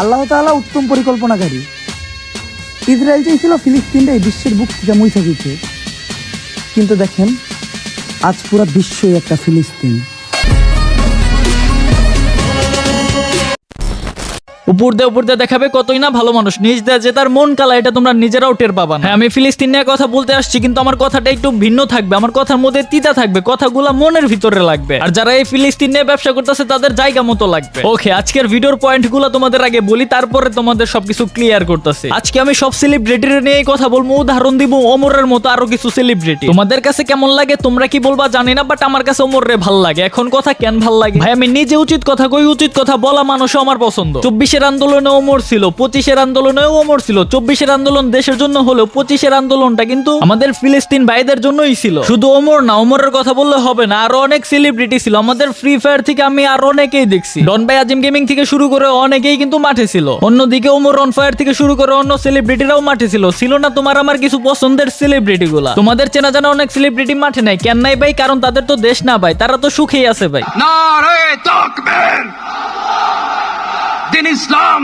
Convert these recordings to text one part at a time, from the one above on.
আল্লাহ তালা উত্তম পরিকল্পনাকারী। ইসরায়েল চেয়েছিল ফিলিস্তিনটা এই বিশ্বের বুক থেকে মুই থাকিতে কিন্তু দেখেন, আজ পুরা বিশ্বই একটা ফিলিস্তিন। উপর দিয়ে উপর দিয়ে দেখাবে কতই না ভালো মানুষ। নিজ দেয় যে তার মন কালা এটা তোমরা নিজেরাও টের পাবা না। হ্যাঁ আমি ফিলিস্তিন নিয়ে কথা বলতে আসছি কিন্তু আমার কথাটা একটু ভিন্ন থাকবে। আমার কথার মধ্যে তিতা থাকবে কথাগুলা মনের ভিতরে লাগবে। আর যারা এই ফিলিস্তিন নিয়ে ব্যবসা করতেছে তাদের জায়গা মতো লাগবে। ওকে আজকের ভিডিওর পয়েন্টগুলো তোমাদের আগে বলি তারপরে তোমাদের সবকিছু ক্লিয়ার করতেছে। আজকে আমি সব সেলিব্রিটির নিয়ে কথা বলব উদাহরণ দিব ওমরের মতো আরও কিছু সেলিব্রিটি তোমাদের কাছে কেমন লাগে তোমরা কি বলবা জানি না বাট আমার কাছে ওমর রে ভালো লাগে। এখন কথা কেন ভালো লাগে? ভাই আমি নিজে উচিত কথা কই উচিত কথা বলা মানুষও আমার পছন্দ। চব্বিশের আন্দোলনে ওমর ছিল, পঁচিশের আন্দোলনেও ওমর ছিল, চব্বিশের আন্দোলন দেশের জন্য হলেও পঁচিশের আন্দোলনটা কিন্তু আমাদের ফিলিস্তিন ভাইদের জন্যই ছিল। শুধু ওমর না, ওমরের কথা বললে হবে না, আরও অনেক সেলিব্রিটি ছিল, আমাদের ফ্রি ফায়ার থেকে আমি আর অনেকেই দেখছি। ডন ভাই, আজিম গেমিং থেকে শুরু করে অনেকেই কিন্তু মাঠে ছিল। অন্যদিকে ওমর অন ফায়ার থেকে শুরু করে অন্য সেলিব্রিটিরাও মাঠে ছিল। ছিল না তোমার আমার কিছু পছন্দের সেলিব্রিটি গুলা। তোমাদের চেনা জানা অনেক সেলিব্রিটি মাঠে নাই, কেন নাই ভাই? কারণ তাদের তো দেশ না ভাই, তারা তো সুখেই আছে ভাই। তাকবীর! দিন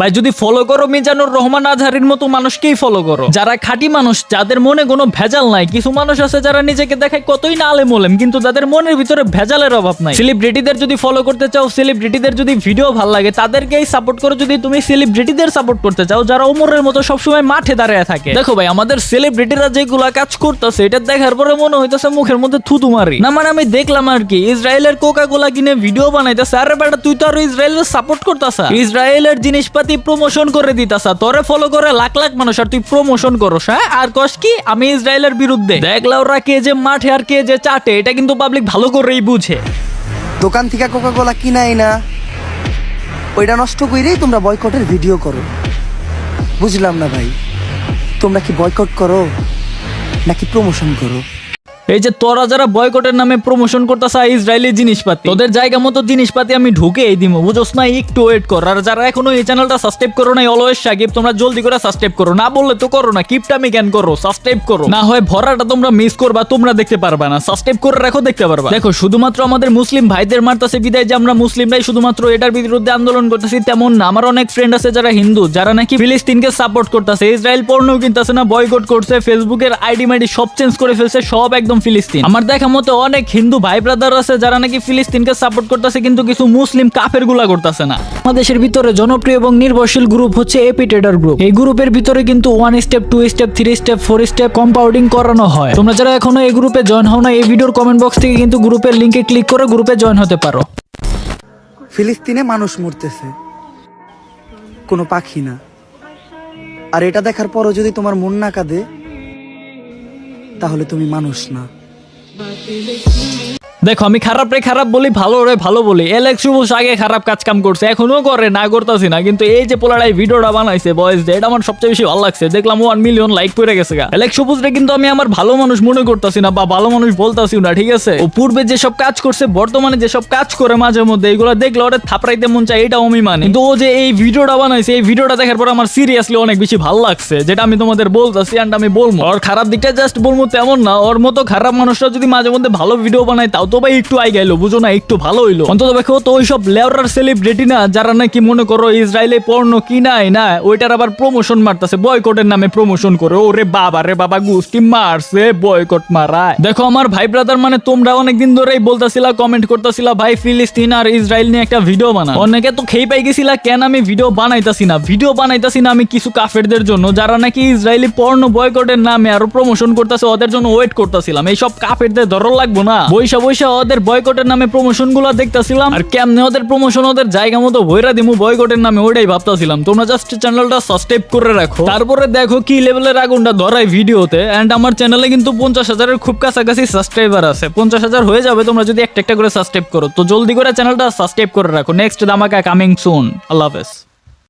ভাই, যদি ফলো করো মিজানুর রহমান আজহারির মতো মানুষকেই ফলো করো। যারা খাঁটি মানুষ, যাদের মনে কোনো ভেজাল নাই, কিছু মানুষ আছে যারা নিজেকে দেখায় কতই না আলে মোলেম কিন্তু যাদের মনের ভিতরে ভেজালের অভাব নাই। সেলিব্রিটিদের যদি ফলো করতে চাও সেলিব্রিটিদের যদি ভিডিও ভালো লাগে, তাদেরকেই সাপোর্ট করো যদি তুমি সেলিব্রিটিদের সাপোর্ট করতে চাও, যারা ওমরের মতো সবসময় মাঠে দাঁড়িয়ে থাকে। দেখো ভাই, আমাদের সেলিব্রিটিরা যেগুলা কাজ করতেছে, এটা দেখার পরে মনে হইতেছে মুখের মধ্যে থুতু মারি। না মানে আমি দেখলাম আর কি, ইসরায়েলের কোকা কোলা কিনে ভিডিও বানাইতেছে, আরে বেটা, তুই তো আর ইসরায়েলের সাপোর্ট করতেছ। ইসরায়েলের জিনিসপাতি প্রমোশন করে দিতাছা, তোরে ফলো করে লাখ লাখ মানুষ, আর তুই প্রমোশন করস হ্যাঁ? আর কস কি, আমি ইসরায়েলের বিরুদ্ধে। দেখলা ওরা কে যে মাঠে আর কে যে চাটে, এটা কিন্তু পাবলিক ভালো করেই বুঝে। দোকান থেকে কোকা কোলা কিনাই না, ওইটা নষ্ট কইরেই তোমরা বয়কটের ভিডিও করো। বুঝলাম না ভাই, তোমরা কি বয়কট করো, নাকি প্রমোশন করো? এই যে তোরা যারা বয়কটের নামে প্রমোশন করতেছে ইসরায়েলি জিনিসপাতি, তোদের জায়গা মতো জিনিসপাতি আমি ঢুকে এই দিব বুঝোস না, একটু ওয়েট কর। আর যারা এখনও এই চ্যানেলটা সাবস্ক্রাইব করো নাই অলওয়েজ সাকিব, তোমরা জলদি করে সাবস্ক্রাইব করো। না বললে তো করো না কিপটা আমি কেন করো সাবস্ক্রাইব করো। না হয় ভরাটা তোমরা মিস করবা, তোমরা দেখতে পারবা না সাবস্ক্রাইব করে রাখো, দেখতে পারবা। দেখো, শুধুমাত্র আমাদের মুসলিম ভাইদের মারতাছে বিদায় যে আমরা মুসলিমরাই শুধুমাত্র এটার বিরুদ্ধে আন্দোলন করতেছি, তেমন না। আমার অনেক ফ্রেন্ড আছে যারা হিন্দু, যারা নাকি ফিলিস্তিনকে সাপোর্ট করতেছে। ইসরায়েল পণ্যও কিনতেছে না বয়কট করছে ফেসবুকের আইডি মাইডি সব চেঞ্জ করে ফেলছে, সব একদম ফিলিস্তিন। আমার দেখা মতো অনেক হিন্দু ভাই ব্রাদার আছে যারা নাকি ফিলিস্তিনকে সাপোর্ট করতেছে, কিন্তু কিছু মুসলিম কাফেরগুলা করতেছে না। বাংলাদেশের ভিতরে জনপ্রিয় এবং নির্ভরশীল গ্রুপ হচ্ছে এপি ট্রেডার গ্রুপ এই গ্রুপের ভিতরে কিন্তু one step two step three step four step compounding করানো হয়। তোমরা যারা এখনও এই গ্রুপে জয়েন হও না, এই ভিডিওর কমেন্ট বক্স থেকে কিন্তু গ্রুপের লিংকে ক্লিক করে গ্রুপে জয়েন হতে পারো। ফিলিস্তিনে মানুষ মরতেছে। কোনো পাখি না। আর এটা দেখার পরও যদি তোমার মন না কাঁদে তাহলে তুমি মানুষ না। দেখো, আমি খারাপ রে খারাপ বলি, ভালো রে ভালো বলি। এলেক্স শুভস আগে খারাপ কাজ কাম করছে, এখনও করে না, করতেছি না। কিন্তু এই যে পোলারাই ভিডিওটা বানাইছে বয়স যে এটা আমার সবচেয়ে বেশি ভালো লাগছে, দেখলাম ওয়ান মিলিয়ন লাইক করে গেছে গা। এলেক্স শুভস রে কিন্তু আমি আমার ভালো মানুষ মনে করতেছি না, বা ভালো মানুষ বলতাছি না, ঠিক আছে? ও পূর্বে যেসব কাজ করছে, বর্তমানে যেসব কাজ করে মাঝে মধ্যে, এগুলো দেখলে ওরে থাপড়াইতে মন চায়, এটাও আমি মানি। কিন্তু ও যে এই ভিডিওটা বানাইছে, এই ভিডিওটা দেখার পর আমার সিরিয়াসলি অনেক বেশি ভালো লাগছে, যেটা আমি তোমাদের বলতাছি অ্যান্ড আমি বলব। ওর খারাপ দিকটা জাস্ট বলব তেমন না, ওর মতো খারাপ মানুষরা যদি মাঝে মধ্যে ভালো ভিডিও বানায়, তাও তো ভাই একটু আই গেলো বুঝো না, একটু ভালো হইল। অন্তত দেখো তো ওইসব লেওরার সেলিব্রিটি না, যারা নাকি মনে করো ইসরায়েলে পর্ণ কিনায় না, ওইটার আবার প্রমোশন মারতেছে বয়কটের নামে প্রমোশন করে। ওরে বাবা রে বাবা গুষ্টি মারছে বয়কট মারায়। দেখো আমার ভাই ব্রাদার মানে তোমরা অনেকদিন ধরেই বলতাছিলা কমেন্ট করতেছিলা, ভাই, ফিলিস্তিন আর ইসরায়েল নিয়ে একটা ভিডিও বানা অনেকে তো খেয়ে পাই গেছিলা, কেন আমি ভিডিও বানাইতাছি না? ভিডিও বানাইতাছি না আমি কিছু কাফেরদের জন্য, যারা নাকি ইসরায়েলি পর্ণ বয়কটের নামে আরও প্রমোশন করতেছে, ওদের জন্য ওয়েট করতেছিলাম। এইসব কাফেরদের ধরল লাগবো না। বৈশা বৈশা ওদের বয়কটের নামে প্রমোশনগুলো দেখতেছিলাম। আর কেমনে ওদের প্রমোশন ওদের জায়গা মতো ভৈরা দিমু বয়কটের নামে, ওইটাই ভাবতাছিলাম। তোমরা জাস্ট চ্যানেলটা সাবস্ক্রাইব করে রাখো। তারপরে দেখো কি লেভেলের আগুনটা ধরাই ভিডিওতে এন্ড আমার চ্যানেলে কিন্তু পঞ্চাশ হাজারের খুব কাছাকাছি সাবস্ক্রাইবার আছে। পঞ্চাশ হাজার হয়ে যাবে, তোমরা যদি একটা একটা করে সাবস্ক্রাইব করো। তো জলদি করে চ্যানেলটা সাবস্ক্রাইব করে রাখো। নেক্সট দামাকা কামিং সুন আল্লাহ হাফেজ।